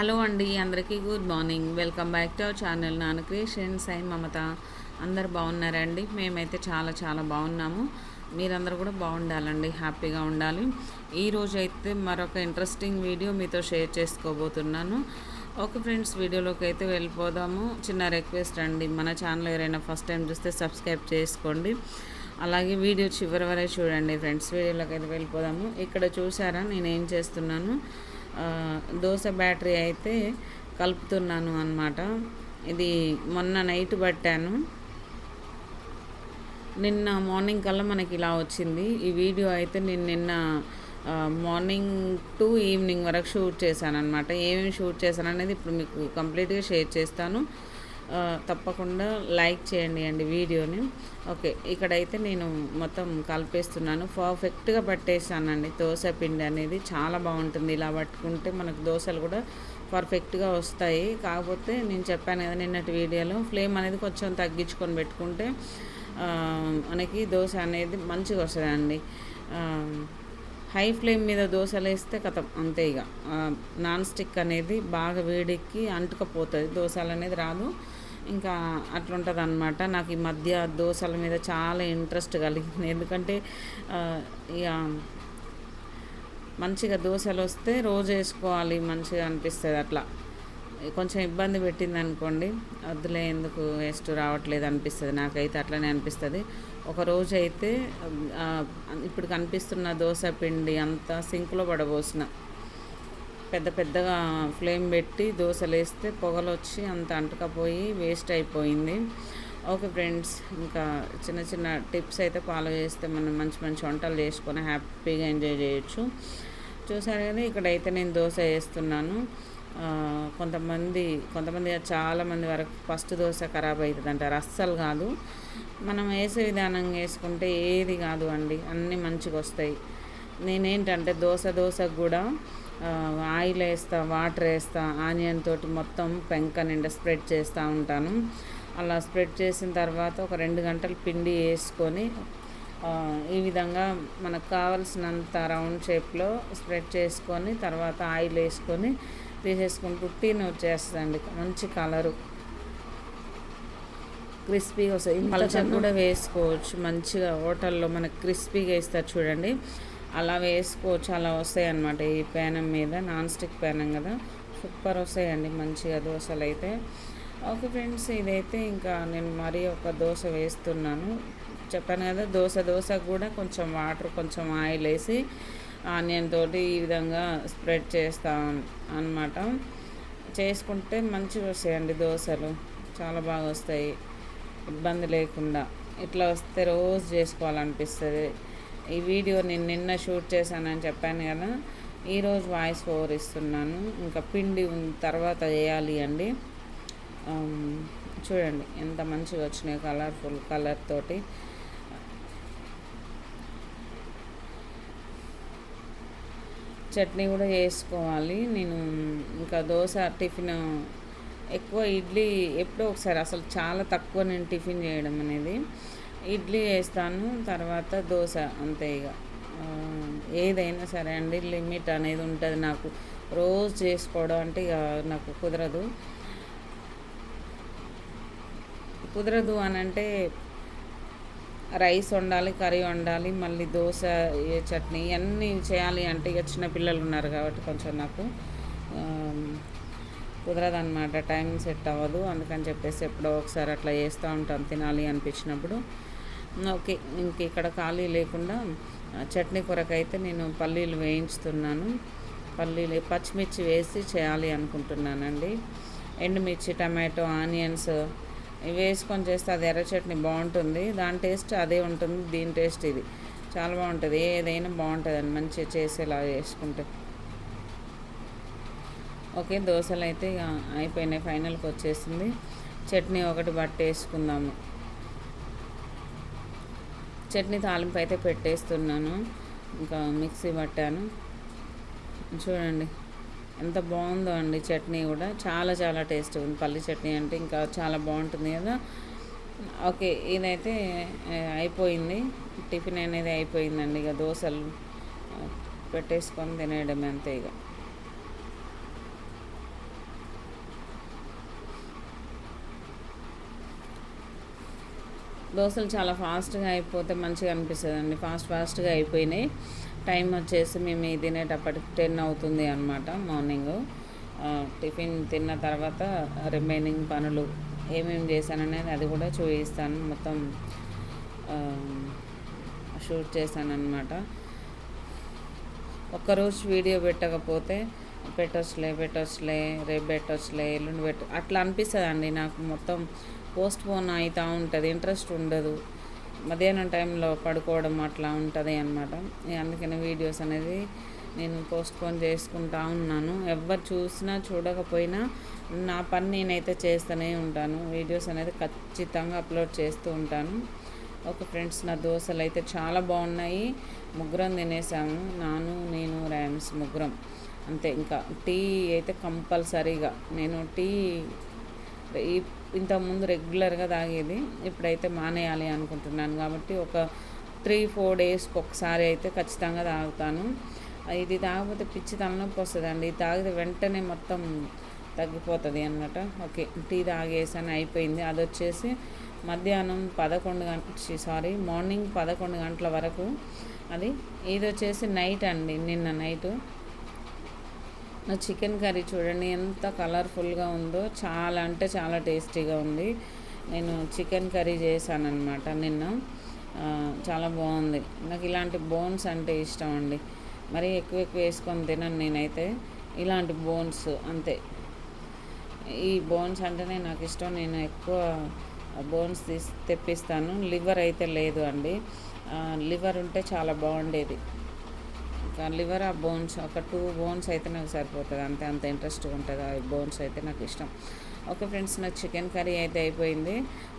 Hello అండి అందరికీ good morning. Welcome back to our channel Nanna creation సై మమత. అందరు బాగున్నారండి? మేమైతే చాలా చాలా బాగున్నాము. మీరందరూ కూడా బాగుండాలండి హ్యాపీగా ఉండాలి. ఈరోజు అయితే మరొక ఇంట్రెస్టింగ్ వీడియో మీతో షేర్ చేసుకోబోతున్నాను. ఓకే ఫ్రెండ్స్ వీడియోలోకి అయితే వెళ్ళిపోదాము. చిన్న రిక్వెస్ట్ అండి మన ఛానల్ ఎవరైనా ఫస్ట్ టైం చూస్తే సబ్స్క్రైబ్ చేసుకోండి. అలాగే వీడియో చివరి వరే చూడండి ఫ్రెండ్స్. వీడియోలోకి అయితే వెళ్ళిపోదాము. ఇక్కడ చూసారా నేను ఏం చేస్తున్నాను? దోశ బ్యాటరీ అయితే కలుపుతున్నాను అన్నమాట. ఇది మొన్న నైట్ పట్టాను. నిన్న మార్నింగ్ కల్లా మనకి ఇలా వచ్చింది. ఈ వీడియో అయితే నేను నిన్న మార్నింగ్ టు ఈవినింగ్ వరకు షూట్ చేశాను అనమాట ఏమేమి షూట్ చేశాను అనేది ఇప్పుడు మీకు కంప్లీట్గా షేర్ చేస్తాను. తప్పకుండా లైక్ చేయండి అండి వీడియోని. ఓకే ఇక్కడైతే నేను మొత్తం కలిపేస్తున్నాను. పర్ఫెక్ట్గా పట్టేసానండి దోశ పిండి అనేది చాలా బాగుంటుంది. ఇలా పట్టుకుంటే మనకు దోశలు కూడా పర్ఫెక్ట్గా వస్తాయి. కాకపోతే నేను చెప్పాను కదా నిన్నటి వీడియోలో ఫ్లేమ్ అనేది కొంచెం తగ్గించుకొని పెట్టుకుంటే మనకి దోశ అనేది మంచిగా వస్తుందండి. హై ఫ్లేమ్ మీద దోశలు వేస్తే కథ అంతే ఇక నాన్ స్టిక్ అనేది బాగా వేడెక్కి అంటుకపోతుంది దోశలు అనేది రాదు. ఇంకా అట్లుంటుంది అనమాట నాకు ఈ మధ్య దోశల మీద చాలా ఇంట్రెస్ట్ కలిగింది. ఎందుకంటే ఇక మంచిగా దోశలు వస్తే రోజు వేసుకోవాలి మంచిగా అనిపిస్తుంది అట్లా. కొంచెం ఇబ్బంది పెట్టింది అనుకోండి వద్దులే ఎందుకు వేస్ట్ రావట్లేదు అనిపిస్తుంది. నాకైతే అట్లనే అనిపిస్తుంది. ఒక రోజు అయితే ఇప్పుడు కనిపిస్తున్న దోశ పిండి అంతా సింక్లో పడబోసిన. పెద్ద పెద్దగా ఫ్లేమ్ పెట్టి దోశలు వేస్తే పొగలు వచ్చి అంత అంటకపోయి వేస్ట్ అయిపోయింది. ఓకే ఫ్రెండ్స్ ఇంకా చిన్న చిన్న టిప్స్ అయితే ఫాలో చేస్తే మనం మంచి మంచి వంటలు చేసుకొని హ్యాపీగా ఎంజాయ్ చేయొచ్చు. చూసారు కదా ఇక్కడైతే నేను దోశ వేస్తున్నాను. కొంతమంది కొంతమంది చాలామంది వరకు ఫస్ట్ దోశ ఖరాబ్ అవుతుంది అంటారు అస్సలు కాదు. మనం వేసే విధానం వేసుకుంటే ఏది కాదు అండి. అన్నీ మంచిగా వస్తాయి. నేనేంటంటే దోశ దోశకు కూడా ఆయిల్ వేస్తా వాటర్ వేస్తా ఆనియన్ తోటి మొత్తం పెంక నిండా స్ప్రెడ్ చేస్తూ ఉంటాను. అలా స్ప్రెడ్ చేసిన తర్వాత ఒక రెండు గంటలు పిండి వేసుకొని ఈ విధంగా మనకు కావలసినంత రౌండ్ షేప్లో స్ప్రెడ్ చేసుకొని తర్వాత ఆయిల్ వేసుకొని తీసేసుకుంటూ టీన్ వచ్చేస్తుందండి మంచి కలరు. క్రిస్పీగా వస్తాయి పలచగా కూడా వేసుకోవచ్చు. మంచిగా హోటల్లో మనకి క్రిస్పీగా ఇస్తారు చూడండి. అలా వేసుకోవచ్చు అలా వస్తాయి అన్నమాట ఈ పేనం మీద నాన్ స్టిక్ పేనం కదా. సూపర్ వస్తాయండి మంచిగా దోశలు అయితే. ఓకే ఫ్రెండ్స్ ఇదైతే ఇంకా నేను మరీ ఒక దోశ వేస్తున్నాను. చెప్పాను కదా దోశ దోశ కూడా కొంచెం వాటర్ కొంచెం ఆయిల్ వేసి ఆనియన్ తోటి ఈ విధంగా స్ప్రెడ్ చేస్తాం అన్నమాట. చేసుకుంటే మంచిగా వస్తాయండి దోశలు. చాలా బాగా వస్తాయి. ఇబ్బంది లేకుండా. ఇట్లా వస్తే రోజు చేసుకోవాలనిపిస్తుంది. ఈ వీడియో నేను నిన్న షూట్ చేశానని చెప్పాను కదా. ఈరోజు వాయిస్ ఓవర్ ఇస్తున్నాను. ఇంకా పిండి తర్వాత వేయాలి అండి. చూడండి ఎంత మంచిగా వచ్చినాయి కలర్ఫుల్ కలర్ తోటి. చట్నీ కూడా చేసుకోవాలి. నేను ఇంకా దోశ టిఫిన్ ఎక్కువ ఇడ్లీ ఎప్పుడో ఒకసారి అసలు చాలా తక్కువ నేను టిఫిన్ చేయడం అనేది. ఇడ్లీ వేస్తాను తర్వాత దోశ అంతే ఇక. ఏదైనా సరే అండి లిమిట్ అనేది ఉంటుంది నాకు. రోజు చేసుకోవడం అంటే ఇక నాకు కుదరదు. కుదరదు అని అంటే రైస్ వండాలి కర్రీ వండాలి మళ్ళీ దోశ ఏ చట్నీ ఇవన్నీ చేయాలి అంటే ఇక చిన్న పిల్లలు ఉన్నారు కాబట్టి కొంచెం నాకు కుదరదన్నమాట. టైం సెట్ అవ్వదు. అందుకని చెప్పేసి ఎప్పుడో ఒకసారి అట్లా చేస్తూ ఉంటాను తినాలి అనిపించినప్పుడు. ఓకే ఇంక ఇక్కడ ఖాళీ లేకుండా చట్నీ కొరకైతే నేను పల్లీలు వేయించుతున్నాను. పల్లీలు పచ్చిమిర్చి వేసి చేయాలి అనుకుంటున్నానండి. ఎండుమిర్చి టమాటో ఆనియన్స్ వేసుకొని చేస్తే అది ఎర్ర చట్నీ బాగుంటుంది. దాని టేస్ట్ అదే ఉంటుంది. దీని టేస్ట్ ఇది. చాలా బాగుంటుంది. ఏదైనా బాగుంటుంది మంచిగా చేసేలా చేసుకుంటే ఓకే దోశలు అయితే అయిపోయినాయి. ఫైనల్కి వచ్చేసింది. చట్నీ ఒకటి పట్టేసుకుందాము. చట్నీ తాలింపు అయితే పెట్టేస్తున్నాను. ఇంకా మిక్సీ పట్టాను. చూడండి. ఎంత బాగుందో అండి చట్నీ కూడా. చాలా చాలా టేస్ట్ ఉంది. పల్లి చట్నీ అంటే ఇంకా చాలా బాగుంటుంది కదా. ఓకే ఇదైతే అయిపోయింది. టిఫిన్ అనేది అయిపోయిందండి. ఇక దోశలు పెట్టేసుకొని తినేయడమే అంతే ఇక. దోశలు చాలా ఫాస్ట్గా అయిపోతే మంచిగా అనిపిస్తుంది అండి ఫాస్ట్ ఫాస్ట్గా అయిపోయినాయి. టైం వచ్చేసి మేము తినేటప్పటికి టెన్ అవుతుంది అనమాట మార్నింగ్. టిఫిన్ తిన్న తర్వాత రిమైనింగ్ పనులు ఏమేమి చేశాననేది అది కూడా చూపిస్తాను. మొత్తం షూట్ చేశానమాట ఒక్కరోజు వీడియో పెట్టకపోతే పెట్టొచ్చులే పెట్టొచ్చులే రేపు పెట్టొచ్చులే ఎల్లుండి పెట్ట అట్లా అనిపిస్తుంది అండి నాకు. మొత్తం పోస్ట్ పోన్ అవుతూ ఉంటుంది ఇంట్రెస్ట్ ఉండదు. మధ్యాహ్నం టైంలో పడుకోవడం అట్లా ఉంటుంది అనమాట అందుకని వీడియోస్ అనేది నేను పోస్ట్పోన్ చేసుకుంటా ఉన్నాను. ఎవరు చూసినా చూడకపోయినా నా పని నేనైతే చేస్తూనే ఉంటాను. వీడియోస్ అనేది ఖచ్చితంగా అప్లోడ్ చేస్తూ ఉంటాను. ఒక ఫ్రెండ్స్ నా దోశలు అయితే చాలా బాగున్నాయి. ముగ్గురం తినేసాము. నాను నేను ర్యామ్స్ ముగ్గురం. అంతే. ఇంకా టీ అయితే కంపల్సరీగా. నేను టీ ఇంతకుముందు రెగ్యులర్గా తాగేది ఇప్పుడైతే మానేయాలి అనుకుంటున్నాను. కాబట్టి ఒక త్రీ ఫోర్ డేస్కి ఒకసారి అయితే ఖచ్చితంగా తాగుతాను. ఇది తాగకపోతే పిచ్చి తలనొప్పి వస్తుందండి. తాగితే వెంటనే మొత్తం తగ్గిపోతుంది అనమాట ఓకే టీ తాగేసాను అయిపోయింది. అది వచ్చేసి మధ్యాహ్నం పదకొండు గంట సారీ మార్నింగ్ పదకొండు గంటల వరకు. అది ఇది వచ్చేసి నైట్ అండి నిన్న నైటు. నా చికెన్ కర్రీ చూడండి ఎంత కలర్ఫుల్గా ఉందో. చాలా అంటే చాలా టేస్టీగా ఉంది. నేను చికెన్ కర్రీ చేశానమాట నిన్న. చాలా బాగుంది. నాకు ఇలాంటి బోన్స్ అంటే ఇష్టం అండి. మరీ ఎక్కువ ఎక్కువ వేసుకొని తినను నేనైతే. ఇలాంటి బోన్స్ అంతే. ఈ బోన్స్ అంటేనే నాకు ఇష్టం. నేను ఎక్కువ బోన్స్ తీసి తెప్పిస్తాను. లివర్ అయితే లేదు అండి. లివర్ ఉంటే చాలా బాగుండేది. లివర్ ఆ బోన్స్ ఒక టూ బోన్స్ అయితే నాకు సరిపోతుంది. అంతే అంత ఇంట్రెస్ట్గా ఉంటుంది ఆ బోన్స్ అయితే నాకు ఇష్టం. ఓకే ఫ్రెండ్స్ నాకు చికెన్ కర్రీ అయితే అయిపోయింది.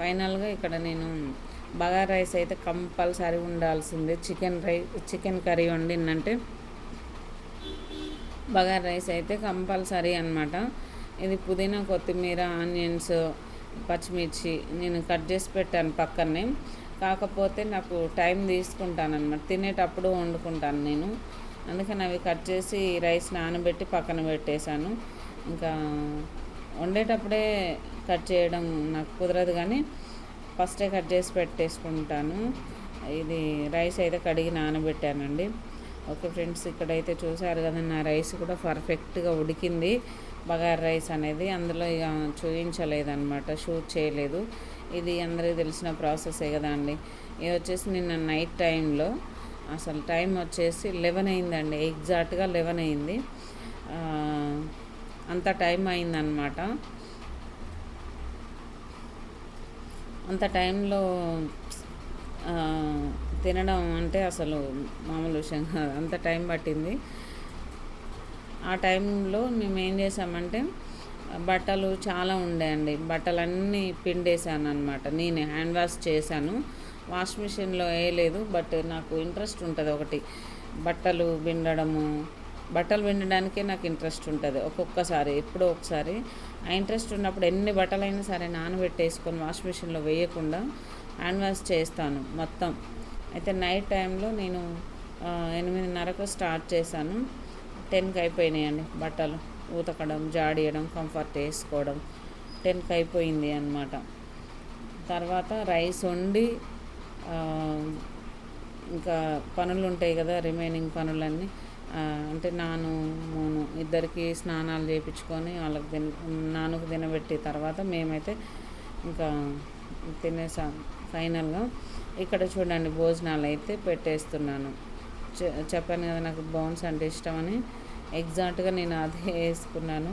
ఫైనల్గా ఇక్కడ నేను బగార్ రైస్ అయితే కంపల్సరీ ఉండాల్సిందే. చికెన్ రైస్ చికెన్ కర్రీ వండిందంటే బగార్ రైస్ అయితే కంపల్సరీ అనమాట ఇది పుదీనా కొత్తిమీర ఆనియన్స్ పచ్చిమిర్చి నేను కట్ చేసి పెట్టాను పక్కనే. కాకపోతే నాకు టైం తీసుకుంటాను అనమాట తినేటప్పుడు వండుకుంటాను నేను. అందుకని అవి కట్ చేసి రైస్ నానబెట్టి పక్కన పెట్టేశాను. ఇంకా వండేటప్పుడే కట్ చేయడం నాకు కుదరదు కానీ ఫస్టే కట్ చేసి పెట్టేసుకుంటాను. ఇది రైస్ అయితే కడిగి నానబెట్టానండి. ఓకే ఫ్రెండ్స్ ఇక్కడైతే చూసారు కదా నా రైస్ కూడా పర్ఫెక్ట్గా ఉడికింది. బగార్ రైస్ అనేది అందులో ఇక చూపించలేదన్నమాట షూట్ చేయలేదు. ఇది అందరికీ తెలిసిన ప్రాసెసే కదా అండి. ఇది వచ్చేసి నిన్న నైట్ టైంలో అసలు టైం వచ్చేసి లెవెన్ అయిందండి ఎగ్జాక్ట్గా లెవెన్ అయింది. అంత టైం అయిందనమాట అంత టైంలో తినడం అంటే అసలు మామూలు విషయం కాదు అంత టైం పట్టింది. ఆ టైంలో మేము ఏం చేసామంటే బట్టలు చాలా ఉండేయండి బట్టలన్నీ పిండేసాను అనమాట నేను హ్యాండ్ వాష్ చేశాను. వాష్ మిషన్లో వేయలేదు బట్ నాకు ఇంట్రెస్ట్ ఉంటుంది ఒకటి. బట్టలు బిండడము బట్టలు పిండడానికే నాకు ఇంట్రెస్ట్ ఉంటుంది ఒక్కొక్కసారి ఎప్పుడో ఒకసారి. ఆ ఇంట్రెస్ట్ ఉన్నప్పుడు ఎన్ని బట్టలైనా సరే నానబెట్టేసుకొని వాష్ మిషన్లో వేయకుండా హ్యాండ్ వాష్ చేస్తాను మొత్తం. అయితే నైట్ టైంలో నేను ఎనిమిదిన్నరకు స్టార్ట్ చేశాను. టెన్కి అయిపోయినాయండి బట్టలు. ఉతకడం జాడియడం కంఫర్ట్ వేసుకోవడం. టెన్కి అయిపోయింది అనమాట తర్వాత రైస్ వండి ఇంకా పనులు ఉంటాయి కదా రిమైనింగ్ పనులన్నీ. అంటే నాను మూను ఇద్దరికి స్నానాలు చేయించుకొని వాళ్ళకి తిన నాన్నకు తినబెట్టి తర్వాత మేమైతే ఇంకా తినేసాం ఫైనల్గా. ఇక్కడ చూడండి భోజనాలు అయితే పెట్టేస్తున్నాను. చెప్పాను కదా నాకు బౌన్స్ అంటే ఇష్టమని ఎగ్జాక్ట్గా నేను అదే వేసుకున్నాను.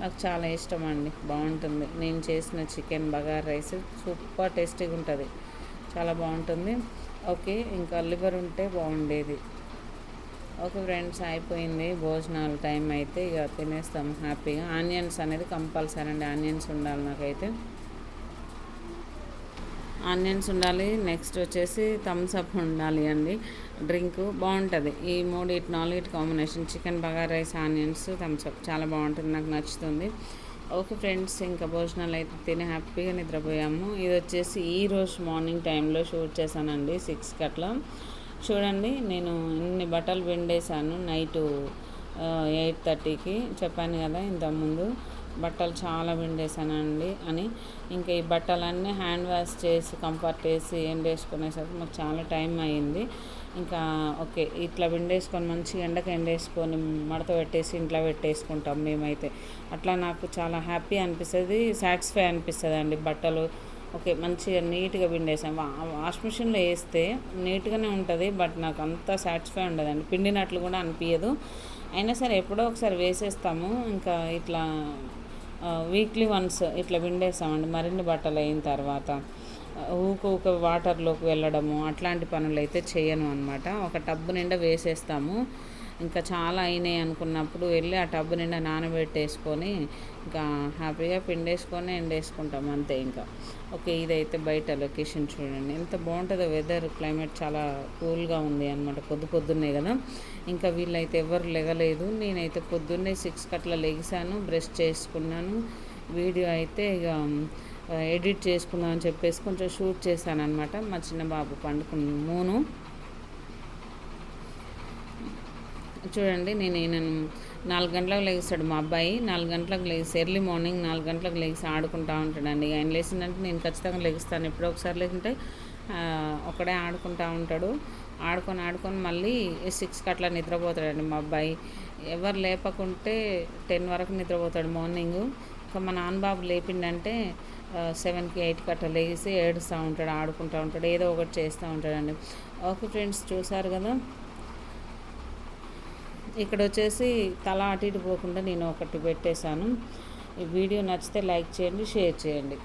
నాకు చాలా ఇష్టం అండి బాగుంటుంది. నేను చేసిన చికెన్ బగార్ రైస్ సూపర్ టేస్టీగా ఉంటుంది చాలా బాగుంటుంది. ఓకే ఇంకా లివర్ ఉంటే బాగుండేది. ఓకే ఫ్రెండ్స్ అయిపోయింది భోజనాలు టైం అయితే. ఇక తినేస్తాం హ్యాపీగా. ఆనియన్స్ అనేది కంపల్సరీ అండి. ఆనియన్స్ ఉండాలి నాకైతే. ఆనియన్స్ ఉండాలి. నెక్స్ట్ వచ్చేసి థమ్స్ అప్ ఉండాలి అండి. డ్రింక్ బాగుంటుంది. ఈ మూడు ఇటు నాలుగు ఇటు combination chicken bagara rice onions thumbs up. చాలా బాగుంటుంది. నాకు నచ్చుతుంది. ఓకే ఫ్రెండ్స్ ఇంకా భోజనాలు అయితే తిని హ్యాపీగా నిద్రపోయాము. ఇది వచ్చేసి ఈ రోజు మార్నింగ్ టైంలో షూట్ చేశానండి సిక్స్కి అట్లా. చూడండి నేను ఇన్ని బట్టలు పిండేశాను నైటు ఎయిట్ థర్టీకి. చెప్పాను కదా ఇంతకుముందు బట్టలు చాలా పిండేసానండి అని. ఇంకా ఈ బట్టలన్నీ హ్యాండ్ వాష్ చేసి కంఫర్ట్ వేసి ఎండేసుకునేసరికి మాకు చాలా టైం అయ్యింది. ఇంకా ఓకే ఇట్లా ఎండేసుకొని మంచిగా ఎండకు ఎండేసుకొని మడత పెట్టేసి ఇంట్లో పెట్టేసుకుంటాం మేమైతే. అట్లా నాకు చాలా హ్యాపీ అనిపిస్తుంది సాటిస్ఫై అనిపిస్తుంది అండి బట్టలు. ఓకే మంచిగా నీట్గా పిండేసాం వాష్ మిషన్లో వేస్తే నీట్గానే ఉంటుంది బట్ నాకు అంత సాటిస్ఫై ఉండదండి. పిండినట్లు కూడా అనిపించదు అయినా సరే ఎప్పుడో ఒకసారి వేసేస్తాము. ఇంకా ఇట్లా వీక్లీ వన్స్ ఇట్లా పిండేస్తామండి మరిన్ని బట్టలు అయిన తర్వాత. ఊక ఊక వాటర్లోకి వెళ్ళడము అట్లాంటి పనులు అయితే చేయను అనమాట ఒక టబ్బు నిండా వేసేస్తాము. ఇంకా చాలా అయినాయి అనుకున్నప్పుడు వెళ్ళి ఆ టబ్బు నిండా నానబెట్టేసుకొని ఇంకా హ్యాపీగా పిండేసుకొని ఎండేసుకుంటాం అంతే ఇంకా. ఓకే ఇదైతే బయట లొకేషన్ చూడండి. ఎంత బాగుంటుందో వెదర్ క్లైమేట్ చాలా కూల్గా ఉంది అనమాట పొద్దు పొద్దున్నే కదా. ఇంకా వీళ్ళైతే ఎవరు లెగలేదు నేనైతే పొద్దున్నే సిక్స్ కట్ల లెగిసాను బ్రష్ చేసుకున్నాను. వీడియో అయితే ఇక ఎడిట్ చేసుకుందాం అని చెప్పేసి కొంచెం షూట్ చేశానమాట అనమాట మా చిన్న బాబు పండుకున్న మూను. చూడండి నేను నేను నాలుగు గంటలకు లేగిస్తాడు మా అబ్బాయి. నాలుగు గంటలకు లేచి ఎర్లీ మార్నింగ్ నాలుగు గంటలకు లేచి ఆడుకుంటూ ఉంటాడండి. ఆయన లేచిందంటే నేను ఖచ్చితంగా లెగిస్తాను. ఎప్పుడో ఒకసారి లేకుంటే ఒకడే ఆడుకుంటూ ఉంటాడు. ఆడుకొని ఆడుకొని మళ్ళీ సిక్స్కి అట్లా నిద్రపోతాడండి మా అబ్బాయి. ఎవరు లేపకుంటే టెన్ వరకు నిద్రపోతాడు మార్నింగ్. ఇంకా మా నాన్నబాబు లేపిండంటే సెవెన్కి ఎయిట్కి అట్లా లేచి ఏడుస్తూ ఉంటాడు ఆడుకుంటూ ఉంటాడు ఏదో ఒకటి చేస్తూ ఉంటాడండి. ఓకే ఫ్రెండ్స్ చూసారు కదా? ఇక్కడ వచ్చేసి తల అటు ఇటు పోకుండా నేను ఒకటి పెట్టేశాను. ఈ వీడియో నచ్చితే లైక్ చేయండి షేర్ చేయండి.